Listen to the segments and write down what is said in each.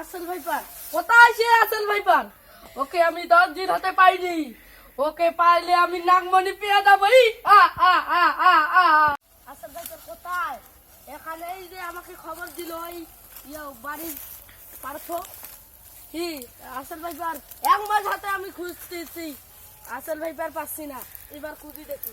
আসল কোথায় ওকে আমি দশ দিন হতে পাইনি ওকে পাইলে আমি নাগমণি পেয়ে কোথায়? এখানে এই যে আমাকে খবর দিল ওই বাড়ির পার্থ। এক মাস হাতে আমি খুঁজতেছি। আসল ভাইপার পাচ্ছি না। এবার খুঁজি দেখি।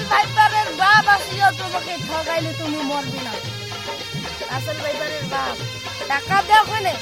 রাসেল ভাইপারের বাপ আসিও তোমাকে ঠগাইলে তুমি মরবি না। রাসেল ভাইপারের বাপ। টাকা দেও ওখানে।